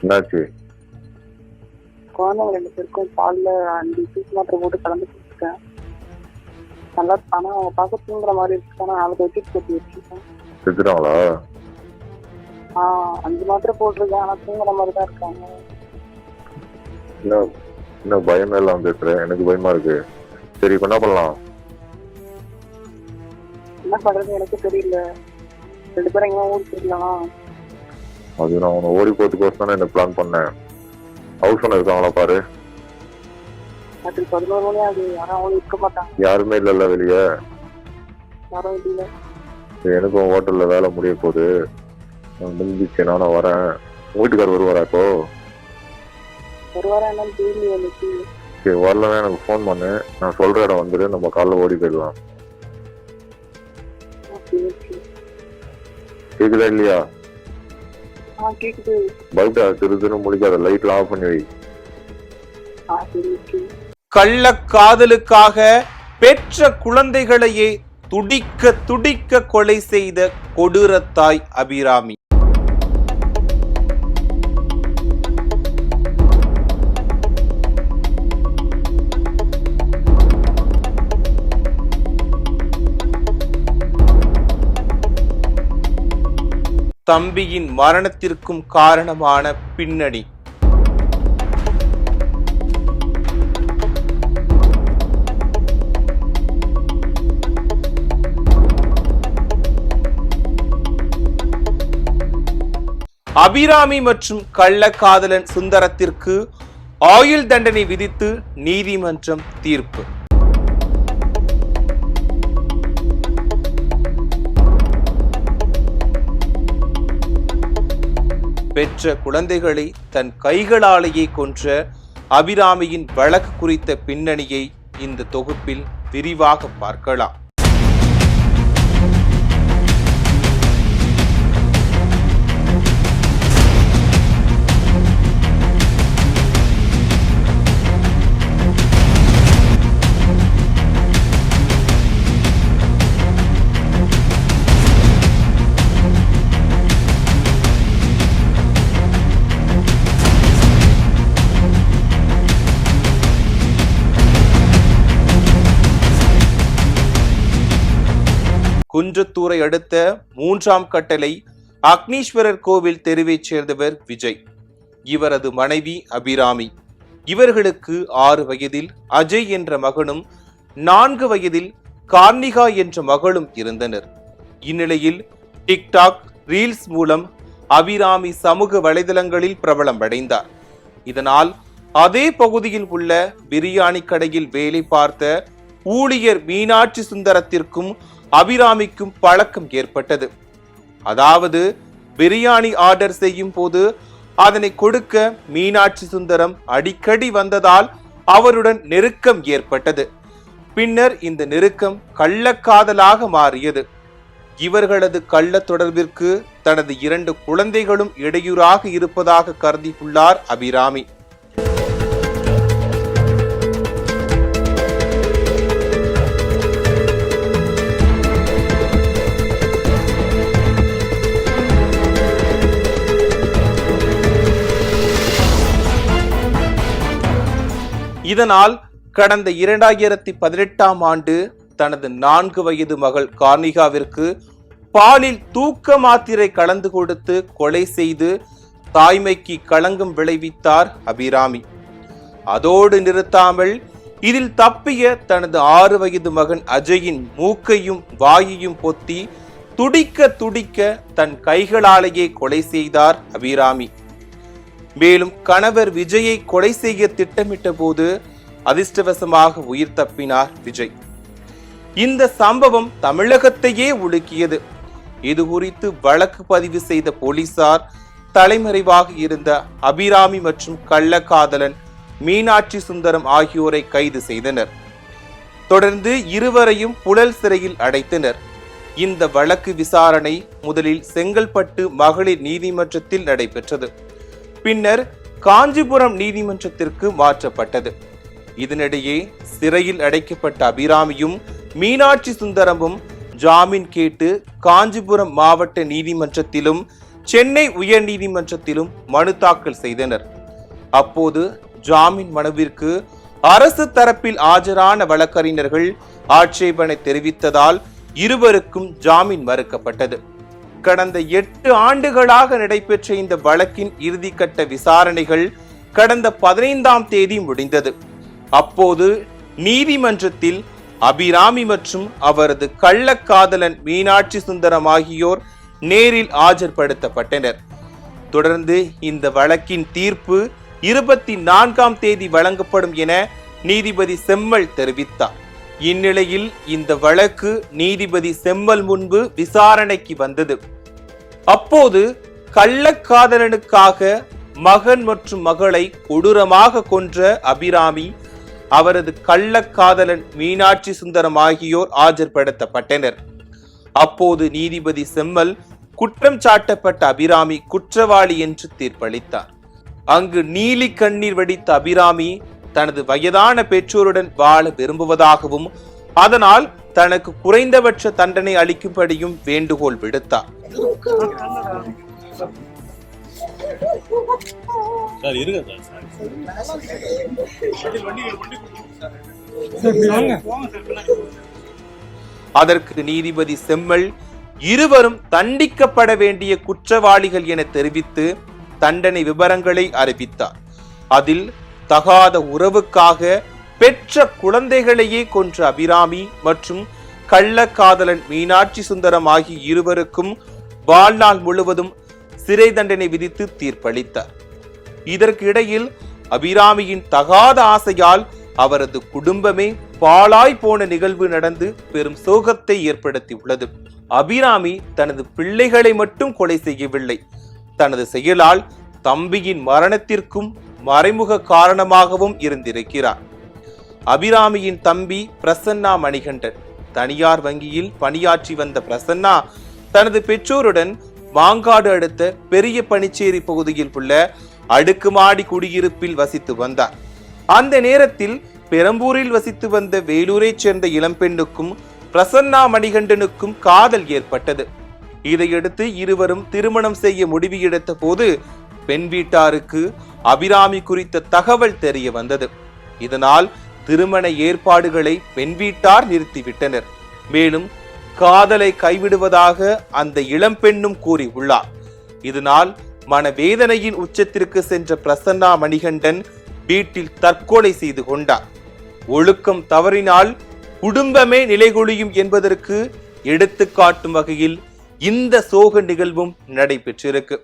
என்னாச்சு? குழந்தைங்க ரெண்டு பேருக்கும் பால்ல அஞ்சு பீஸ் மாத்திரை போட்டு கலந்து கொடுத்துருக்கேன் நல்லா ஆனா அவங்க பார்க்க தூங்குற மாதிரி இருக்கு ஆனா நாலு வச்சுட்டு போட்டு வச்சிருக்கேன். செத்துட்டாங்களா ஆஹ் அஞ்சு மாத்திரை போட்டிருக்கேன். ஆனா தூங்குற மாதிரி தான் இருக்காங்க. என்ன என்ன பயமே இல்லாம பேசுற? எனக்கு பயமா இருக்கு. சரி இப்ப என்ன பண்ணலாம்? என்ன பண்றது? எனக்கு தெரியல. ரெண்டு பேரும் எங்கேயும் ஊருக்கு போயிடலாம். அது நான் உன்னை ஓடி போறதுக்கோசம் தானே இந்த பிளான் பண்ணேன். ஹவுஸ் ஓனர் இருக்காங்களா பாரு. யாரும் இல்லைல்ல வெளியே. எனக்கும் ஹோட்டல்ல வேலை முடிய போகுது. முடிஞ்சிச்சு நானும் வரேன். வீட்டுக்கார் வருவாரா இப்போ? ஒரு வாரம் என்னன்னு தெரியல எனக்கு சரி வரலன்னா எனக்கு ஃபோன் பண்ணு. நான் சொல்ற இடம் வந்துடு நம்ம காலைல ஓடி போயிடலாம். கேக்குதா இல்லையா? கேக்குது. பைட்டா திரு திரு முடிக்காத லைட்லாம் ஆஃப் பண்ணி வை. ஓகே. கள்ளக்காதலுக்காக பெற்ற குழந்தைகளையே துடிக்க துடிக்க கொலை செய்த கொடூரத்தாய் அபிராமி. தம்பியின் மரணத்திற்கும் காரணமான பின்னணி. அபிராமி மற்றும் கள்ளக்காதலன் சுந்தரத்திற்கு ஆயுள் தண்டனை விதித்து நீதிமன்றம் தீர்ப்பு. பெற்ற குழந்தைகளை தன் கைகளாலேயே கொன்ற அபிராமியின் வழக்கு குறித்த பின்னணியை இந்த தொகுப்பில் விரிவாக பார்க்கலாம். குன்றத்தூரை அடுத்த மூன்றாம் கட்டளை அக்னீஸ்வரர் கோவில் தெருவைச் சேர்ந்தவர் விஜய். இவரது மனைவி அபிராமி. இவர்களுக்கு ஆறு வயதில் அஜய் என்ற மகனும் நான்கு வயதில் கார்னிகா என்ற மகளும் இருந்தனர். இந்நிலையில் டிக்டாக் ரீல்ஸ் மூலம் அபிராமி சமூக வலைதளங்களில் பிரபலம் அடைந்தார் இதனால் அதே பகுதியில் உள்ள பிரியாணி கடையில் வேலை பார்த்த ஊழியர் மீனாட்சி சுந்தரத்திற்கும் அபிராமிக்கும் பழக்கம் ஏற்பட்டது. அதாவது பிரியாணி ஆர்டர் செய்யும் போது அதனை கொடுக்க மீனாட்சி சுந்தரம் அடிக்கடி வந்ததால் அவருடன் நெருக்கம் ஏற்பட்டது. பின்னர் இந்த நெருக்கம் கள்ளக்காதலாக மாறியது. இவர்களது கள்ள தொடர்பிற்கு தனது இரண்டு குழந்தைகளும் இடையூறாக இருப்பதாக கருதியுள்ளார் அபிராமி. இதனால் கடந்த இரண்டாயிரத்தி பதினெட்டாம் ஆண்டு தனது நான்கு வயது மகள் கார்னிகாவிற்கு பாலில் தூக்க மாத்திரை கலந்து கொடுத்து கொலை செய்து தாய்மைக்கு களங்கம் விளைவித்தார் அபிராமி. அதோடு நிறுத்தாமல் இதில் தப்பிய தனது ஆறு வயது மகன் அஜயின் மூக்கையும் வாயையும் பொத்தி துடிக்க துடிக்க தன் கைகளாலேயே கொலை செய்தார் அபிராமி. மேலும் கணவர் விஜயை கொலை செய்ய திட்டமிட்ட போது அதிர்ஷ்டவசமாக உயிர் தப்பினார் விஜய். இந்த சம்பவம் தமிழகத்தையே உலுக்கியது. இது குறித்து வழக்கு பதிவு செய்த போலீசார் தலைமறைவாக இருந்த அபிராமி மற்றும் கள்ளக்காதலன் மீனாட்சி சுந்தரம் ஆகியோரை கைது செய்தனர். தொடர்ந்து இருவரையும் புழல் சிறையில் அடைத்தனர். இந்த வழக்கு விசாரணை முதலில் செங்கல்பட்டு மகளிர் நீதிமன்றத்தில் நடைபெற்றது. பின்னர் காஞ்சிபுரம் நீதிமன்றத்திற்கு மாற்றப்பட்டது. இதனிடையே சிறையில் அடைக்கப்பட்ட அபிராமியும் மீனாட்சி சுந்தரமும் ஜாமீன் கேட்டு காஞ்சிபுரம் மாவட்ட நீதிமன்றத்திலும் சென்னை உயர்நீதிமன்றத்திலும் மனு தாக்கல் செய்தனர். அப்போது ஜாமீன் மனுவிற்கு அரசு தரப்பில் ஆஜரான வழக்கறிஞர்கள் ஆட்சேபனை தெரிவித்ததால் இருவருக்கும் ஜாமீன் மறுக்கப்பட்டது. கடந்த எட்டு ஆண்டுகளாக நடைபெற்ற இந்த வழக்கின் இறுதிக்கட்ட விசாரணைகள் கடந்த பதினைந்தாம் தேதி முடிந்தது. அப்போது நீதிமன்றத்தில் அபிராமி மற்றும் அவரது கள்ளக்காதலன் மீனாட்சி சுந்தரம் ஆகியோர் நேரில் ஆஜர்படுத்தப்பட்டனர். தொடர்ந்து இந்த வழக்கின் தீர்ப்பு இருபத்தி நான்காம் தேதி வழங்கப்படும் என நீதிபதி செம்மல் தெரிவித்தார். இந்நிலையில் இந்த வழக்கு நீதிபதி செம்மல் முன்பு விசாரணைக்கு வந்தது. அப்போது கள்ளக்காதலனுக்காக மகன் மற்றும் மகளை கொடூரமாக கொன்ற அபிராமி அவரது கள்ளக்காதலன் மீனாட்சி சுந்தரம் ஆகியோர் ஆஜர்படுத்தப்பட்டனர். அப்போது நீதிபதி செம்மல் குற்றம் சாட்டப்பட்ட அபிராமி குற்றவாளி என்று தீர்ப்பளித்தார். அங்கு நீலி கண்ணீர் வடித்த அபிராமி தனது வயதான பெற்றோருடன் வாழ விரும்புவதாகவும் அதனால் தனக்கு குறைந்தபட்ச தண்டனை அளிக்கும்படியும் வேண்டுகோள் விடுத்தார். சார் இருங்க சார். அதற்கு நீதிபதி செம்மல் இருவரும் தண்டிக்கப்பட வேண்டிய குற்றவாளிகள் என தெரிவித்து தண்டனை விவரங்களை அறிவித்தார். அதில் தகாத உறவுக்காக பெற்ற குழந்தைகளையே கொன்ற அபிராமி மற்றும் கள்ளக்காதலன் மீனாட்சி சுந்தரம் ஆகிய இருவருக்கும் வாழ்நாள் முழுவதும் சிறை தண்டனை விதித்து தீர்ப்பளித்தார். இதற்கு இடையில் அபிராமியின் தகாத ஆசையால் அவரது குடும்பமே பாழாய் போன நிகழ்வு நடந்து பெரும் சோகத்தை ஏற்படுத்தியுள்ளது. அபிராமி தனது பிள்ளைகளை மட்டும் கொலை செய்யவில்லை. தனது செயலால் தம்பியின் மரணத்திற்கும் மறைமுக காரணமாகவும் இருந்திருக்கிறார். அபிராமியின் தம்பி பிரசன்னா மணிகண்டன் தனியார் வங்கியில் பணியாற்றி வந்த பிரசன்னா தனது பெற்றோருடன் மாங்காடு அடுத்த பெரிய பனிச்சேரி பகுதியில் உள்ள அடுக்குமாடி குடியிருப்பில் வசித்து வந்தார். அந்த நேரத்தில் பெரம்பூரில் வசித்து வந்த வேலூரைச் சேர்ந்த இளம்பெண்ணுக்கும் பிரசன்னா மணிகண்டனுக்கும் காதல் ஏற்பட்டது. இதையடுத்து இருவரும் திருமணம் செய்ய முடிவு எடுத்த போது பெண் வீட்டாருக்கு அபிராமி குறித்த தகவல் தெரிய வந்தது. இதனால் திருமண ஏற்பாடுகளை பெண் வீட்டார் நிறுத்திவிட்டனர். மேலும் காதலை கைவிடுவதாக அந்த இளம்பெண்ணும் கூறி உள்ளார் இதனால் மனவேதனையின் உச்சத்திற்கு சென்ற பிரசன்னா மணிகண்டன் வீட்டில் தற்கொலை செய்து கொண்டார். ஒழுக்கம் தவறினால் குடும்பமே நிலைகொழியும் என்பதற்கு எடுத்துக்காட்டும் வகையில் இந்த சோக நிகழ்வும் நடைபெற்றிருக்கு.